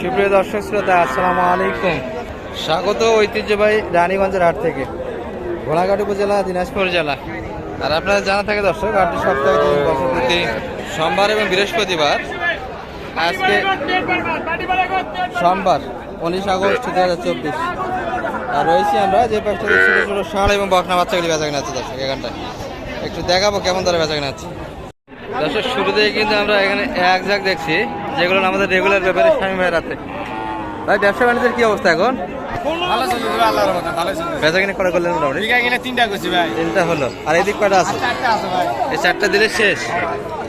সুপ্রিয় দর্শক শ্রোতা, আসসালামু আলাইকুম। স্বাগত ঐতিহ্যবাহী রানীগঞ্জের হাট থেকে, ঘোড়াঘাট উপজেলা, দিনাজপুর জেলা। আর আপনারা জানা থাকে দর্শক, হাটটি সপ্তাহে প্রতি সোমবার এবং বৃহস্পতিবার, আজকে সোমবার, উনিশ আগস্ট দু হাজার চব্বিশ। আর রয়েছি আমরা যে পাঁচটা ছোটো ছোটো ষাঁড় এবং বকনা বাচ্চাগুলি বেচা কিনা আছে দর্শক, এখানটায়। একটু দেখাবো কেমন দরে বেচা কিনা আছে। দর্শক, শুরুতেই কিন্তু আমরা এখানে এক ঝাঁক দেখছি। যেগুলো আমাদের রেগুলার ব্যাপারে স্বামী ভাইয়ের হাতে। ভাই ব্যবসা বাণিজ্যের কি অবস্থা এখন? বেচা কিনা করলেন মোটামুটি? তিনটা করছি ভাই। তিনটা হলো। আর এদিক কয়টা আছে? আছে এই চারটা দিলে শেষ।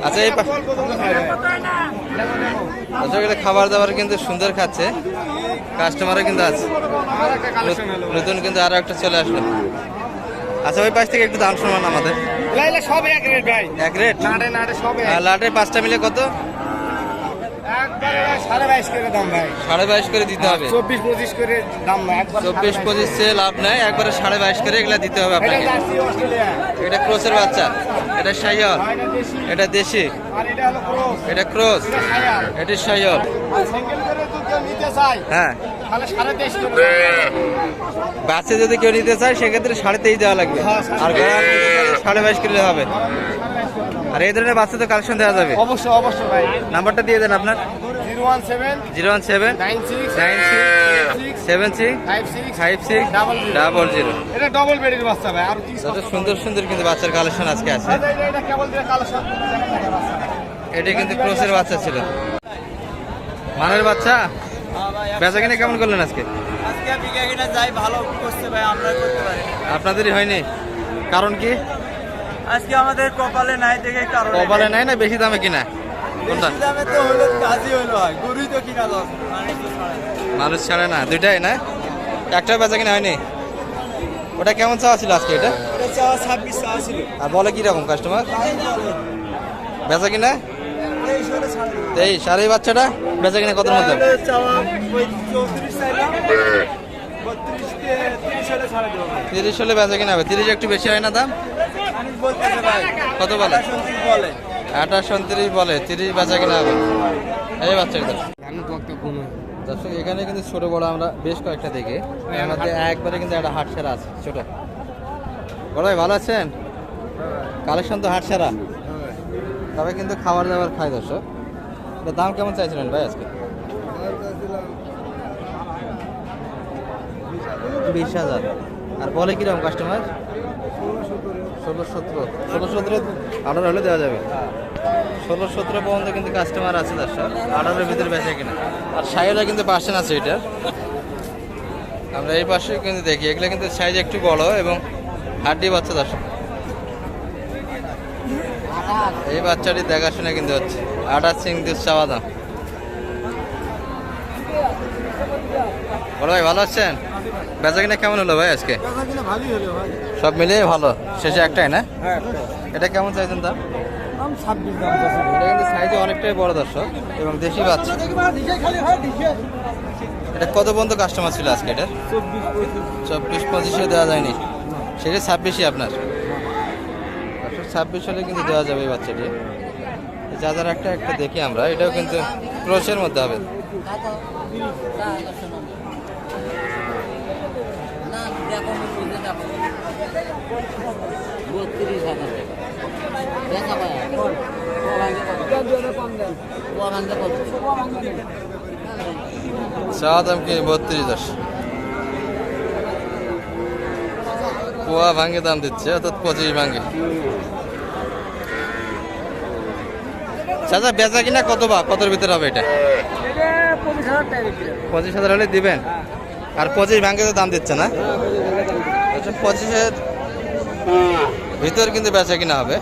আচ্ছা এই পা- খাবার দাবার কিন্তু সুন্দর খাচ্ছে। কাস্টমারও কিন্তু আছে। নতুন কিন্তু আরও একটা চলে আসলো। আচ্ছা ওই পাশ থেকে একটু দাম শোনান আমাদের। সব এক রেট ভাই। এক রেট লাটের পাঁচটা মিলে কত? সাড়ে বাইশ করে দিতে হবে। চব্বিশ পঁচিশ করে দাম চব্বিশ পঁচিশ সে লাভ নাই একবারে সাড়ে বাইশ করে এগুলা দিতে হবে আপনাকে। এটা ক্রোসের বাচ্চা এটা সাইয়ল এটা দেশি। এটা ক্রস। এটা সাইয়ল হ্যাঁ। বাচ্চা যদি কেউ নিতে চায় সেক্ষেত্রে সাড়ে তেইশ দেওয়া লাগবে। হ্যাঁ, আর সাড়ে বাইশ কিলো হবে। আর এই ধরনের বাচ্চা তো কালেকশন দেওয়া যাবে? অবশ্যই অবশ্যই ভাই। নাম্বারটা দিয়ে দেন আপনার। Zero one seven zero one seven nine six nine six seven six five six five six double zero. এটা ডবল বেডের বাচ্চা ভাই আর সুন্দর সুন্দর কিন্তু বাচ্চার কালেকশন আজকে আছে। এটা কিন্তু ক্রোসের বাচ্চা ছিল। মানের বাচ্চা? বেচা কিনে কেমন করলেন আজকে? আজকে বিঘা কিনা যাই ভালো করছে ভাই আমরা করতে পারি। আপনাদেরই হয়নি। কারণ কি? আজকে আমাদের কপালে নাই দেখে কারণ কপালে নাই না বেশি দামে কিনা? কোনটা? বেশি দামে তো হলো কাজই হলো গরুই তো কিনা না। মানুষ ছাড়ে না দুইটাই না? একটা বেচা কিনা হয়নি? ওটা কেমন চাওয়া ছিল আজকে এটা ওটা চাওয়া ছাব্বিশ চাওয়া ছিল। আর বলে কি রকম কাস্টমার বেচা কিনা? এই বাচ্চাটা? বেচা কিনা কত মধ্যে? তিরিশ হলে বেচা কিনা হবে। তিরিশ একটু বেশি হয় না দাম? কত বলে? আঠাশ উনত্রিশ বলে তিরিশ বেচা কিনা হবে। এই বাচ্চাটা দর্শক এখানে কিন্তু ছোট বড় আমরা বেশ কয়েকটা দেখি। এর মধ্যে একবারে কিন্তু একটা হাট সেরা আছে ছোট। বড় ভাই ভালো আছেন? কালেকশন তো হাট সেরা। তবে কিন্তু খাবার দাবার খাই দর্শক। এটা দাম কেমন চাইছিলেন ভাই আজকে? বিশ হাজার। আর বলে কীরকম কাস্টমার ষোলো সতেরো। ষোলো সতেরো আঠারো হলে দেওয়া যাবে। ষোলো সতেরো পর্যন্ত কিন্তু কাস্টমার আছে তার দর্শক আঠারোর ভিতরে বেচে কিনা। আর সাইডটা কিন্তু পার্সেন্ট আছে এটার আমরা এই পাশে কিন্তু দেখি এগুলো কিন্তু সাইজ একটু বড় এবং হাড্ডি বাচ্চা দর্শক এই বাচ্চাটি দেখাশোনা কিন্তু হচ্ছে। আটা সিং দুধ চাওয়া দাম বড় ভাই ভালো আছেন? বেচা কিনা কেমন হলো ভাই আজকে? ভালোই হলো ভাই। সব মিলিয়ে ভালো শেষে একটাই না হ্যাঁ এটা কেমন চাইছেন দাম এটা কিন্তু সাইজে অনেকটাই বড় দর্শক এবং দেশি বাচ্চা এটা কত পর্যন্ত কাস্টমার ছিল আজকে এটা চব্বিশ পঁচিশে দেওয়া যায়নি সেটা ছাব্বিশই আপনার ছাব্বিশ হলে কিন্তু দেওয়া যাবে এই বাচ্চাটি যা যার একটা একটা দেখি আমরা এটাও কিন্তু ক্রোশের মধ্যে হবে বত্রিশ হাজার টাকা। দেখা পায় চা দাম কি? বত্রিশ দশ। পোয়া ভাঙ্গে দাম দিচ্ছে অর্থাৎ পঁচিশ ভাঙ্গে চাচা বেচা কিনা কত বা? কতর ভিতরে হবে এটা? পঁচিশ হাজার টাকা পঁচিশ হাজার হলে দিবেন। আর পঁচিশ ভাঙ্গে তো দাম দিচ্ছে না? আচ্ছা পঁচিশের ভিতর কিন্তু বেচা কিনা হবে।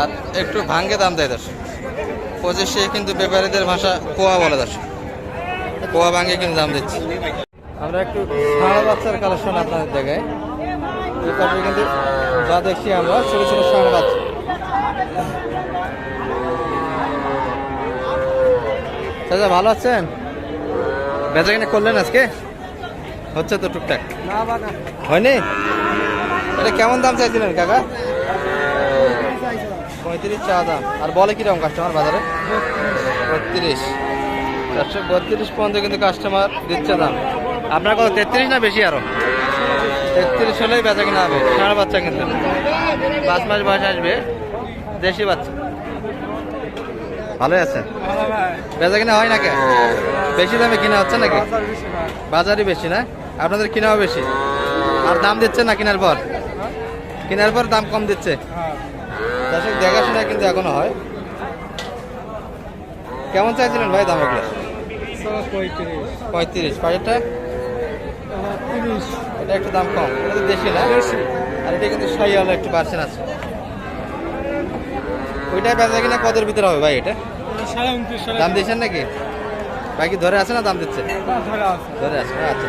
আর একটু ভাঙ্গে দাম দেয় দর্শক। পঁচিশে কিন্তু ব্যাপারীদের ভাষা কোয়া বলে দর্শক। কোয়া ভাঙ্গে কিন্তু দাম দিচ্ছে। আমরা একটু ষাঁড় বাচ্চার কালেকশন আপনাদের পাশে কিন্তু যা দেখছি আমরা, ছোটো ছোটো ষাঁড় বাচ্চা। চাচা, ভালো আছেন? বেচা কিনা করলেন আজকে? হচ্ছে তো টুকটাক? হয়নি? এটা কেমন দাম চাইছিলেন কাকা? পঁয়ত্রিশ চা দাম। আর বলে কীরকম কাস্টমার বাজারে? বত্রিশ। চারশো বত্রিশ পর্যন্ত কিন্তু কাস্টমার দিচ্ছে দাম। আপনার কত তেত্রিশ না বেশি আরও? তেত্রিশ হলেই বেচা কিনা হবে। সারা বাচ্চা কিন্তু। পাঁচ মাস বয়স আসবে দেশি বাচ্চা। ভালোই আছে। বেচা কিনা হয় নাকি? বেশি দামে কিনা হচ্ছে নাকি? বাজারই বেশি না? আপনাদের কিনাও বেশি? আর দাম দিচ্ছে না কেনার পর? কেনার পর দাম কম দিচ্ছে। দর্শক দেখাশোনা কিন্তু এখনও হয়। কেমন চাইছিলেন ভাই দাম এগুলো পঁয়ত্রিশ। পাঁচটা এটা একটু দাম কম। এটা তো দেশি না? আর এটা কিন্তু সাই হলো একটু পার্সেন্ট আছে ওইটা বেচা কিনা কদের ভিতরে হবে ভাই এটা? দাম দিয়েছেন নাকি? ভাই কি ধরে আছে না দাম দিচ্ছে? ধরে আছে আচ্ছা।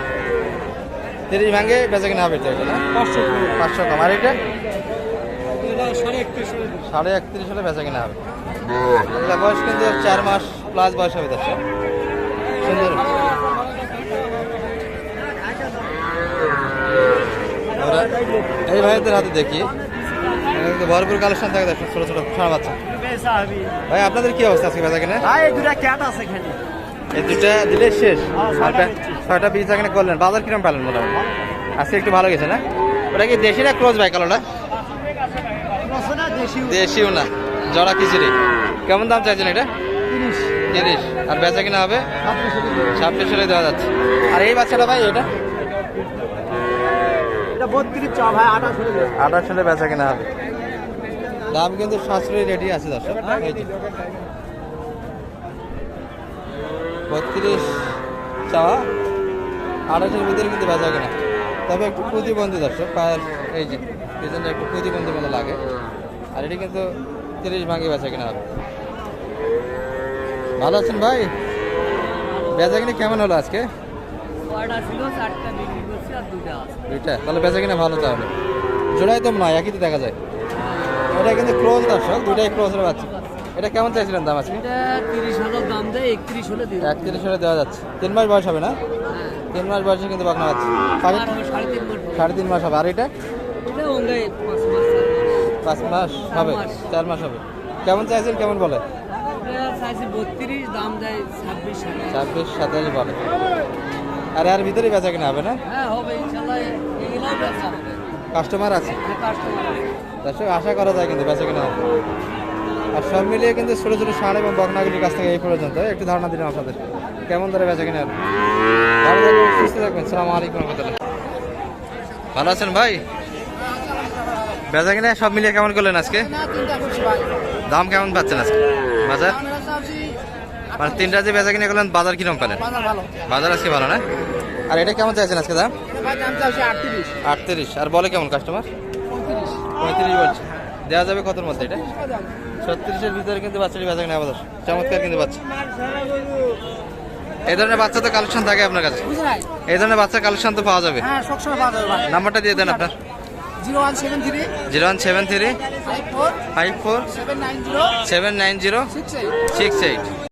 তিরিশ ভাঙে বেচা কিনা হবে এটা না? পাঁচশো পাঁচশো কম। আর এটা? সাড়ে একত্রিশ হলে। বেচা কিনা হবে। বয়স কিন্তু চার মাস প্লাস বয়স হবে দর্শক সুন্দর। এই ভাইদের হাতে দেখি। ভরপুর কালেকশন থাকে দর্শক ছোট ছোট সারা বাচ্চা। ভাই আপনাদের কি অবস্থা আজকে বেচা কিনা? এই দুটা ক্যাট আছে এখানে। এই দুটা দিলে শেষ। হ্যাঁ, আর ছয়টা পিস এখানে করলেন। বাজার কিরম পেলেন মোটামুটি? আজকে একটু ভালো গেছে না? ওটা কি দেশি না ক্রোজ ভাই কালোটা? দেশিও না জড়া খিচুড়ি। কেমন দাম চাইছেন এটা? তিরিশ। আর বেচা কিনা হবে? ছাব্বিশ হলে দেওয়া যাচ্ছে। আর এই বাচ্চাটা ভাই এটা? আঠাশ হলে বেচা। কিনা হবে। দাম কিন্তু সাশ্রয়ী রেডি আছে দর্শক। এই যে। বত্রিশ চাওয়া। আঠাশের ভিতরে কিন্তু বেচা কিনা। তবে একটু প্রতিবন্ধী দর্শক পায়ের এই যে পিছনটা একটু প্রতিবন্ধী মতো লাগে। আর এটি কিন্তু তিরিশ ভাঙে বেচা কিনা হবে। ভালো আছেন ভাই? বেচা কিনা কেমন হলো আজকে? দুইটা তাহলে বেচা কিনা ভালো তাহলে। জোড়াই তো নয় একই তো দেখা যায়। এটা কিন্তু ক্রোজ দর্শক দুইটাই ক্রোজের বাচ্চা। এটা কেমন চাইছিলেন দাম আছে তিরিশ হাজার দাম দেয় একত্রিশ হলে একত্রিশ হলে দেওয়া যাচ্ছে। তিন মাস বয়স হবে না? হ্যাঁ। তিন মাস বয়সে কিন্তু বাকনা আছে সাড়ে তিন মাস হবে। আর এটা? পাঁচ মাস হবে। চার মাস হবে। কেমন চাইছেন কেমন বলে? ছাব্বিশ সাতাশ। বলে। আর এর ভিতরেই বেচা কিনা হবে না? হ্যাঁ কাস্টমার আছে? হ্যাঁ আশা করা যায় কিন্তু বেচা কিনা হবে। আর সব মিলিয়ে কিন্তু ছোটো ছোটো ষাঁড় এবং বকনাগুলির কাছ থেকে এই পর্যন্ত একটু ধারণা দিলাম আপনাদের কেমন ধরে বেচা কিনা? হবে ভালো থাকবেন সুস্থ থাকবেন। সালাম আলাইকুম রহমতুল্লাহ। ভালো আছেন ভাই? বেচা কিনে সব মিলিয়ে কেমন করলেন আজকে? দাম কেমন পাচ্ছেন আজকে? বাজার? মানে তিনটা যে বেচা কিনে করলেন বাজার কীরকম পেলেন? বাজার আজকে ভালো না? আর এটা কেমন চাইছেন আজকে দাম? আটত্রিশ। আর বলে কেমন কাস্টমার পঁয়ত্রিশ। বলছে। দেওয়া যাবে কতর মধ্যে এটা? ছত্রিশের ভিতরে কিন্তু বাচ্চাটি বাজার নেই আবার চমৎকার কিন্তু বাচ্চা। এই ধরনের বাচ্চা তো কালেকশন থাকে আপনার কাছে? এই ধরনের বাচ্চা কালেকশন তো পাওয়া যাবে? হ্যাঁ নাম্বারটা দিয়ে দেন আপনার। Zero one seven three. Zero one seven three. Five four. Seven nine zero. Seven nine zero. Six six eight.